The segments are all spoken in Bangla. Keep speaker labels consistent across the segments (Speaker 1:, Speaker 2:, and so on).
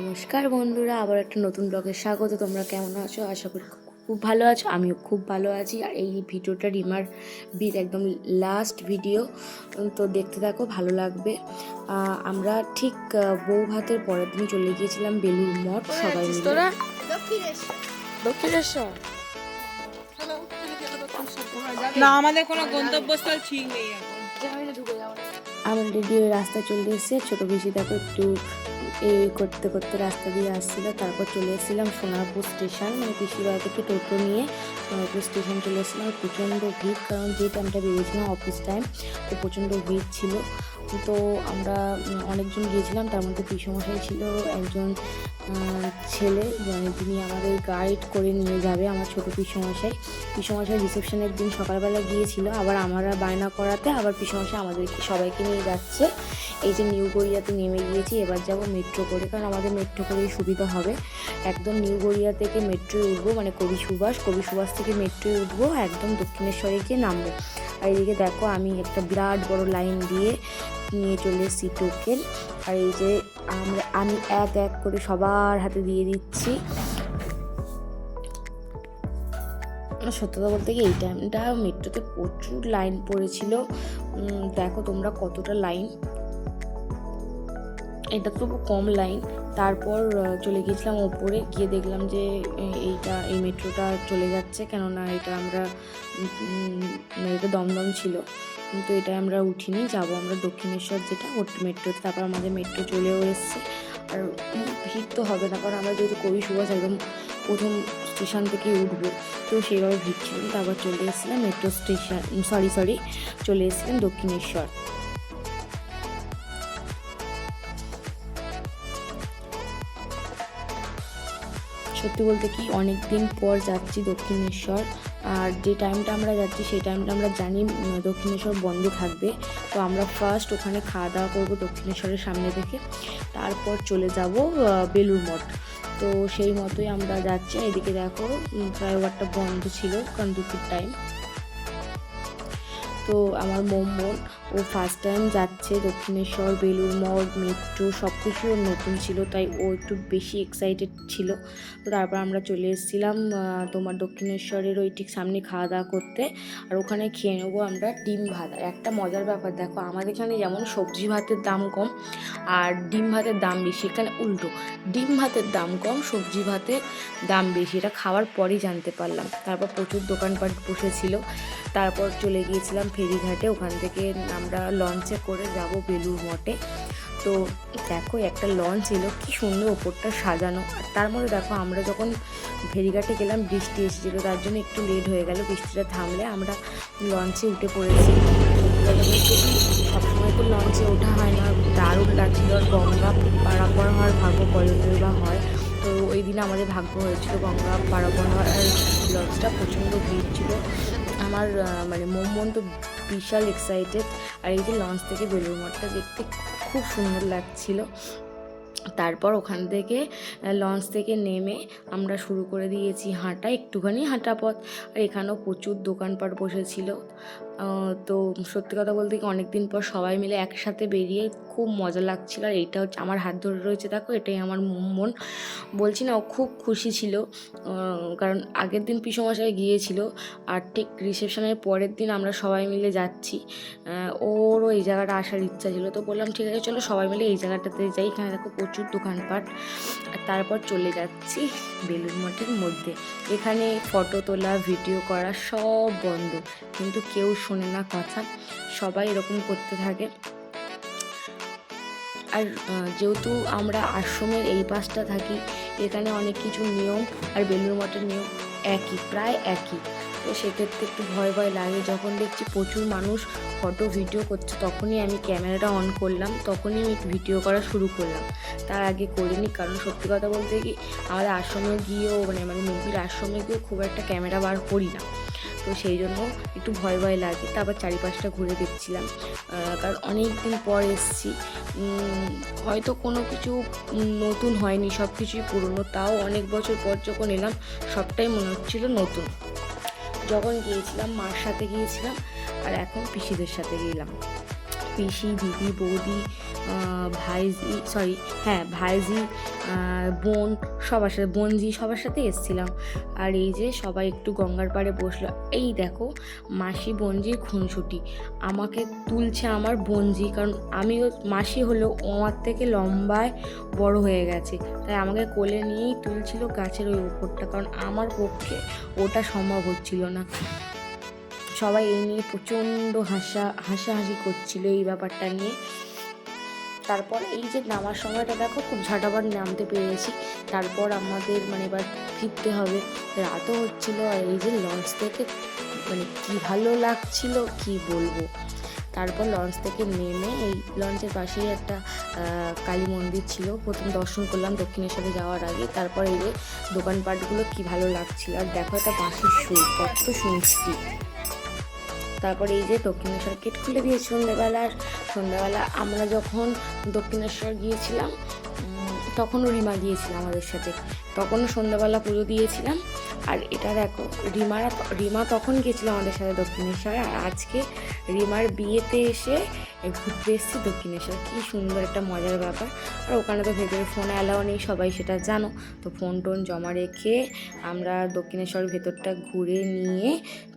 Speaker 1: নমস্কার বন্ধুরা আবার একটা নতুন ব্লগে স্বাগত। তোমরা কেমন আছো? আশা করি খুব ভালো আছো আমিও খুব ভালো আছি। আর এই ভিডিওটা রিমার বির একদম লাস্ট ভিডিও তো দেখতে থাকো ভালো লাগবে। আমরা ঠিক বউ ভাতের পরের দিন চলে গিয়েছিলাম বেলুর মঠ সবাই মিলে।
Speaker 2: তোরা?
Speaker 3: দক্ষিণেশ্বর।
Speaker 4: না আমাদের কোনো গন্তব্যস্থল ঠিক নেই
Speaker 1: আমরা রাস্তায় চলে এসেছি ছোটো বেশি দেখো একটু এই করতে করতে রাস্তা দিয়ে আসছিল, তারপর চলে এসেছিলাম সোনারপুর স্টেশন। মানে পিসিবাড়ি থেকে টোটো নিয়ে সোনারপুর স্টেশন চলে এসেছিলাম। প্রচণ্ড ভিড়, কারণ যে টাইমটা বেরিয়েছিলাম অফিস টাইম তো প্রচণ্ড ভিড় ছিল। তো আমরা অনেকজন গিয়েছিলাম। তার মধ্যে পিসমশাই ছিল একজন ছেলে মানে যিনি আমাদের গাইড করে নিয়ে যাবে আমার ছোটো পিসমশাই। পিসমশাই রিসেপশনের দিন সকালবেলা গিয়েছিল, আবার আমরা বায়না করাতে, আবার পিসমশাই আমাদেরকে, সবাইকে নিয়ে যাচ্ছে। এই যে নিউ গড়িয়াতে নেমে গিয়েছি, এবার যাব মেট্রো করে, কারণ আমাদের মেট্রো করেই সুবিধা হবে। একদম নিউ গড়িয়া থেকে মেট্রোয় উঠবো মানে কবি সুভাষ কবি সুভাষ থেকে মেট্রোয় উঠবো, একদম দক্ষিণেশ্বরে গিয়ে নামবো। আর এদিকে দেখো, আমি একটা বিরাট বড় লাইন দিয়ে নিয়ে চলে এসেছি টোকেন। আর এই যে আমরা, আমি এক এক করে সবার হাতে দিয়ে দিচ্ছি। সত্যতা বলতে কি, এই টাইমটা মেট্রোতে প্রচুর লাইন পড়েছিল। দেখো তোমরা কতটা লাইন এটা তবু কম লাইন। তারপর চলে গিয়েছিলাম ওপরে, গিয়ে দেখলাম যে এইটা, এই মেট্রোটা চলে যাচ্ছে, কেননা এটা আমরা এটা দমদম ছিল। কিন্তু এটা আমরা উঠিনি, যাব আমরা দক্ষিণেশ্বর যেটা ওর মেট্রোতে তারপর আমাদের মেট্রো চলেও এসছে। আর ভিড় তো হবে না, কারণ আমরা যেহেতু কবি সুভাষ একদম প্রথম স্টেশন থেকে উঠবো, তো সেইভাবে ভিড় ছিল তারপর চলে এসেছিলাম মেট্রো স্টেশন সরি সরি চলে এসেছিলাম দক্ষিণেশ্বর। সত্যি বলতে কি অনেক দিন পর যাচ্ছি দক্ষিণেশ্বর। আর যে টাইমটা আমরা যাচ্ছি, সেই টাইমটা আমরা জানি দক্ষিণেশ্বর বন্ধ থাকবে। তো আমরা ফার্স্ট ওখানে খাওয়া দাওয়া করব দক্ষিণেশ্বরের সামনে থেকে। তারপর চলে যাব বেলুর মঠ। তো সেই মতোই আমরা যাচ্ছি। এদিকে দেখো ফ্লাইওভারটা বন্ধ ছিল কারণ দুপুর টাইম তো আমার মোমোন ও ফার্স্ট টাইম যাচ্ছে দক্ষিণেশ্বর বেলুর মঠ মেট্রো সব কিছু নতুন ছিল, তাই ও একটু বেশি এক্সাইটেড ছিল। তো তারপর আমরা চলে এসেছিলাম তোমার দক্ষিণেশ্বরের ওই ঠিক সামনে খাওয়া দাওয়া করতে, আর ওখানে খেয়ে নেব আমরা ডিম ভাত। আর একটা মজার ব্যাপার, দেখো আমাদের এখানে যেমন সবজি ভাতের দাম কম, আর ডিম ভাতের দাম বেশি, এখানে উল্টো। ডিম ভাতের দাম কম, সবজি ভাতের দাম বেশি, এটা খাওয়ার পরই জানতে পারলাম। তারপর প্রচুর দোকানপাট বসেছিল, তারপর চলে গিয়েছিলাম ফেরিঘাটে, ওখান থেকে আমরা লঞ্চে করে যাব বেলুর মঠে। তো দেখো, একটা লঞ্চ এলো, কি সুন্দর ওপরটা সাজানো। আর তার মধ্যে দেখো, আমরা যখন ভেরিঘাটে গেলাম, বৃষ্টি এসেছিল, তার জন্য একটু লেট হয়ে গেল, বৃষ্টিটা থামলে আমরা লঞ্চে উঠে পড়েছি। সবসময় তো লঞ্চে ওঠা হয় না, দারুণ লাগছিল, আর গঙ্গা পারাপার হওয়ার ভাগ্য কয়জনের বা হয়। তো ওই দিন আমাদের ভাগ্য হয়েছিল গঙ্গা পারাপার হওয়ার লঞ্চটা প্রচণ্ড ভিড় ছিল। আমার মানে মন মন তো বিশাল এক্সাইটেড আর এই যে লঞ্চ থেকে বেলুর মঠটা দেখতে খুব সুন্দর লাগছিল। তারপর ওখান থেকে লঞ্চ থেকে নেমে আমরা শুরু করে দিয়েছি হাঁটা, একটুখানি হাঁটা পথ। আর এখানেও প্রচুর দোকানপাট বসেছিল। তো সত্যি কথা বলতে কি অনেকদিন পর সবাই মিলে একসাথে বেরিয়ে খুব মজা লাগছিল। আর এইটা হচ্ছে আমার হাত ধরে রয়েছে, দেখো, এটাই আমার মন। বলছি না, ও খুব খুশি ছিল। কারণ আগের দিন পিসমশাই গিয়েছিল আর ঠিক রিসেপশনের পরের দিন আমরা সবাই মিলে যাচ্ছি। ওরও এই জায়গাটা আসার ইচ্ছা ছিল। তো বললাম, ঠিক আছে, চলো সবাই মিলে এই জায়গাটাতে যাই। এখানে দেখো প্রচুর দোকানপাট। আর তারপর চলে যাচ্ছি বেলুর মঠের মধ্যে। এখানে ফটো তোলা, ভিডিও করা সব বন্ধ। কিন্তু কেউ শোনে না কথা, সবাই এরকম করতে থাকে। আর যেহেতু আমরা আশ্রমের এই পাশটা থাকি, এখানে অনেক কিছু নিয়ম আর বেলুর মঠের নিয়ম একই, প্রায় একই। তো সেক্ষেত্রে একটু ভয় ভয় লাগে। যখন দেখছি প্রচুর মানুষ ফটো ভিডিও করছে, তখনই আমি ক্যামেরাটা অন করলাম, তখনই আমি ভিডিও করা শুরু করলাম। তার আগে করিনি, কারণ সত্যি কথা বলতে কি, আমাদের আশ্রমে গিয়েও মানে মানে মুভির আশ্রমে গিয়েও খুব একটা ক্যামেরা বার করি না। তো সেই জন্য একটু ভয় ভয় লাগে। তারপর চারিপাশটা ঘুরে দেখছিলাম। কারণ অনেক দিন পর এসেছি। হয়তো কোনো কিছু নতুন হয়নি, সব কিছুই পুরনো। তাও অনেক বছর পর যখন এলাম, সবটাই মনে হচ্ছিল নতুন। যখন গিয়েছিলাম, মার সাথে গিয়েছিলাম, আর এখন পিসিদের সাথে গেলাম। পিসি, দিদি, বৌদি ভাইজি সরি হ্যাঁ ভাইজি বোন, সবার সাথে, বোনজি, সবার সাথে এসছিলাম। আর এই যে সবাই একটু গঙ্গার পাড়ে বসল। এই দেখো, মাসি, বোনজির খুনসুটি। আমাকে তুলছে আমার বোনজি, কারণ আমিও, মাসি হলো আমার থেকে লম্বায় বড় হয়ে গেছে। তাই আমাকে কোলে নিয়েই তুলছিল গাছের ওই উপরটা কারণ আমার পক্ষে ওটা সম্ভব হচ্ছিল না। সবাই এই নিয়ে প্রচণ্ড হাসা, হাসাহাসি করছিল এই ব্যাপারটা নিয়ে। তারপর এই যে নামার সময়টা, দেখো খুব ঝাঁটাবার নামতে পেরেছি। তারপর আমাদের মানে এবার ফিরতে হবে। রাতও হচ্ছিল আর এই যে লঞ্চ থেকে মানে কি ভালো লাগছিল, কি বলব? তারপর লঞ্চ থেকে নেমে এই লঞ্চের পাশেই একটা কালী মন্দির ছিল। প্রথম দর্শন করলাম দক্ষিণেশ্বরে যাওয়ার আগে। তারপর এই যে দোকানপাটগুলো কি ভালো লাগছিল। আর দেখো একটা বাঁশির সুর, কত শুনছি তারপরে এই যে দক্ষিণেশ্বর গেট খুলে দিয়েছে সন্ধ্যেবেলা, আর সন্ধ্যাবেলা আমরা যখন দক্ষিণেশ্বর গিয়েছিলাম তখনও রিমা গিয়েছিল আমাদের সাথে। তখনও সন্ধ্যাবেলা পুজো দিয়েছিলাম। আর এটা দেখো, রিমারা রিমা তখন গিয়েছিল আমাদের সাথে দক্ষিণেশ্বর, আর আজকে রিমার বিয়েতে এসে ঘুরতে এসেছি দক্ষিণেশ্বর। কী সুন্দর একটা মজার ব্যাপার। আর ওখানে তো ভেতরে ফোন অ্যালাও নেই, সবাই সেটা জানো। তো ফোন টোন জমা রেখে আমরা দক্ষিণেশ্বর ভেতরটা ঘুরে নিয়ে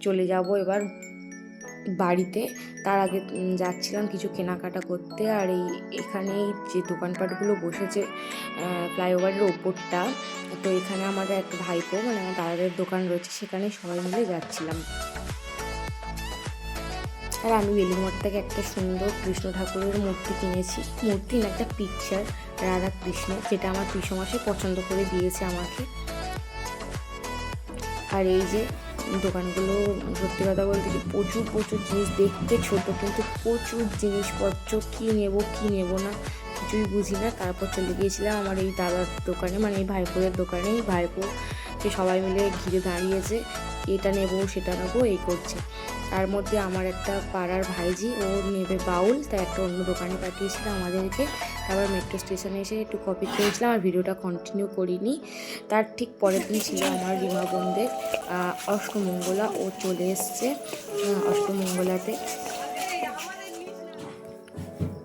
Speaker 1: চলে যাব এবার বাড়িতে। তার আগে যাচ্ছিলাম কিছু কেনাকাটা করতে আর এই, এখানেই যে দোকানপাটগুলো বসেছে ফ্লাইওভারের ওপরটা। তো এখানে আমাদের একটা ভাইপো মানে আমার দাদাদের দোকান রয়েছে সেখানে সবাই মিলে যাচ্ছিলাম। আর আমি বেলুমঠ থেকে একটা সুন্দর কৃষ্ণ ঠাকুরের মূর্তি কিনেছি। মূর্তি না, একটা পিকচার রাধা কৃষ্ণের যেটা আমার পিসমশাই পছন্দ করে দিয়েছে আমাকে। আর এই যে দোকানগুলো, সত্যি কথা বলতে কি প্রচুর প্রচুর জিনিস দেখতে ছোট, কিন্তু প্রচুর জিনিসপত্র কী নেব কী নেব না, কিছুই বুঝি না। তারপর চলে গিয়েছিলাম আমার এই দাদার দোকানে মানে এই ভাইপোদের দোকানে এই ভাইপোকে সবাই মিলে ঘিরে দাঁড়িয়েছে। এটা নেব, সেটা নেব, এই করছে। তার মধ্যে আমার একটা পাড়ার ভাইজি, ও নেবে বাউল, তাই একটা অন্য দোকানে পাঠিয়েছিল আমাদেরকে। তারপর মেট্রো স্টেশনে এসে একটু কপি করেছিলাম, আর ভিডিওটা কন্টিনিউ করিনি। তার ঠিক পরের দিন ছিল আমার রিমা বোনদের অষ্টমঙ্গলা, ও চলে এসছে অষ্টমঙ্গলাতে।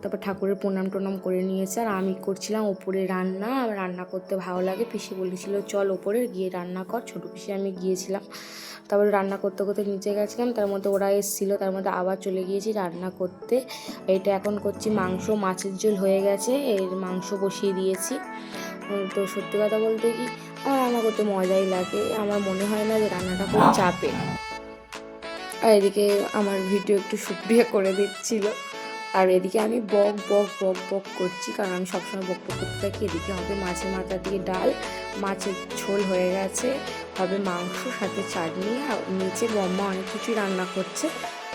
Speaker 1: তারপর ঠাকুরের প্রণাম টনাম করে নিয়েছে। আর আমি করছিলাম ওপরে রান্না রান্না করতে ভালো লাগে। পিসি বলেছিল, চল ওপরে গিয়ে রান্না কর। ছোটো পিসি, আমি গিয়েছিলাম। তারপরে রান্না করতে করতে নিচে গেছিলাম। তার মধ্যে ওরা এসেছিল, তার মধ্যে আবার চলে গিয়েছি রান্না করতে। এটা এখন করছি মাংস, মাছের ঝোল হয়ে গেছে, এর মাংস বসিয়ে দিয়েছি। তো সত্যি কথা বলতে কি, আমার রান্না করতে মজাই লাগে। আমার মনে হয় না যে রান্নাটা খুব চাপে। আর এদিকে আমার ভিডিও একটু সুপ্রিয়া করে দিচ্ছিল। আর এদিকে আমি বক বক বক বক করছি, কারণ আমি সবসময় বক বক করতে থাকি। এদিকে হবে মাছের মাথা দিয়ে ডাল, মাছের ঝোল হয়ে গেছে, হবে মাংস, সাথে চাটনি, আর নিচে বম্মা অনেক কিছুই রান্না করছে।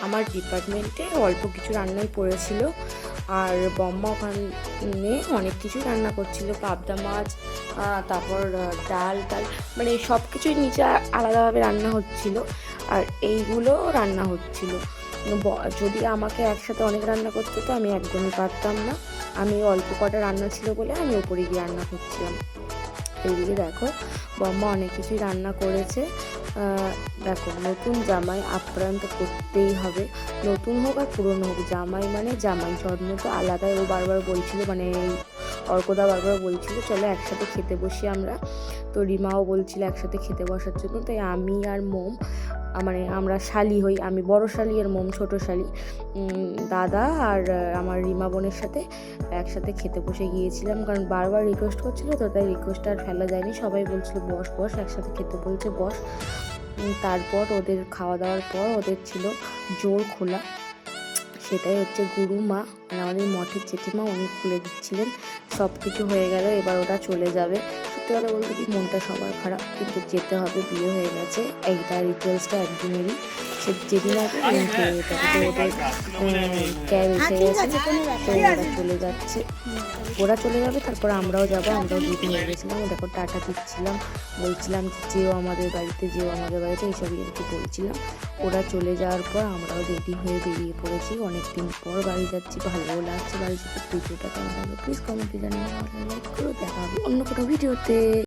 Speaker 1: আমার ডিপার্টমেন্টে অল্প কিছু রান্নাই পড়েছিল, আর বম্মা ওখানে অনেক কিছুই রান্না করছিল। পাবদা মাছ তারপর ডাল টাল মানে সব কিছুই নিচে আলাদাভাবে রান্না হচ্ছিল, আর এইগুলো রান্না হচ্ছিল। যদি আমাকে একসাথে অনেক রান্না করতে তো আমি একদমই পারতাম না। আমি অল্প কটা রান্না ছিল বলে আমি উপরে গিয়ে রান্না করছিলাম। এইদিকে দেখো, বম্মা অনেক কিছুই রান্না করেছে। দেখো, নতুন জামাই আপ্রাণ তো করতেই হবে। নতুন হোক আর পুরনো হোক, জামাই মানে জামাই। জন্ম তো আলাদাই, ও বারবার বলছিল মানে অর্কদা বারবার বলছিল, চলো একসাথে খেতে বসি আমরা। তো রিমাও বলছিল একসাথে খেতে বসার জন্য। তাই আমি আর মোম মানে আমরা শালি হই, আমি বড় শালি আর মোম ছোট শালি। দাদা আর আমার রিমা বোনের সাথে একসাথে খেতে বসে গিয়েছিলাম। কারণ বারবার রিকোয়েস্ট করছিল তো, তাই রিকোয়েস্ট আর ফেলা যায়নি। সবাই বলছিল, বস বস, একসাথে খেতে বলছে, বস। তারপর ওদের খাওয়া দাওয়ার পর ওদের ছিল জোর খোলা। সেটাই হচ্ছে গুরু মা মানে আমাদের মঠের জেঠিমা উনি খুলে দিচ্ছিলেন। সব কিছু হয়ে গেল এবার ওটা চলে যাবে। সত্যি কথা বলতে কি মনটা সবার খারাপ কিন্তু যেতে হবে বিয়ে হয়ে গেছে। এইটা রিচুয়ালসটা একদিনেরই। সে যেদিন আগে দিন চলে যেতে হবে তো ওদের ক্যাব এসে গেছে। তো ওরা চলে যাচ্ছে। ওরা চলে যাবে তারপর আমরাও যাব আমরাও দুদিন হয়ে গেছিলাম। দেখো টাটা দিচ্ছিলাম। বলছিলাম যে যেও আমাদের বাড়িতে যেও আমাদের বাড়িতে এইসবই আর কি বলছিলাম। ওরা চলে যাওয়ার পর আমরাও রেডি হয়ে বেরিয়ে পড়েছি। অনেক দিন পর বাড়ি যাচ্ছি ভালো লাগছে বাড়ি যেতে, ভিডিওটা কেমন লাগবে প্লিজ কমেন্টে জানিয়ে লাইক করে, দেখা হবে অন্য কোনো ভিডিওতে।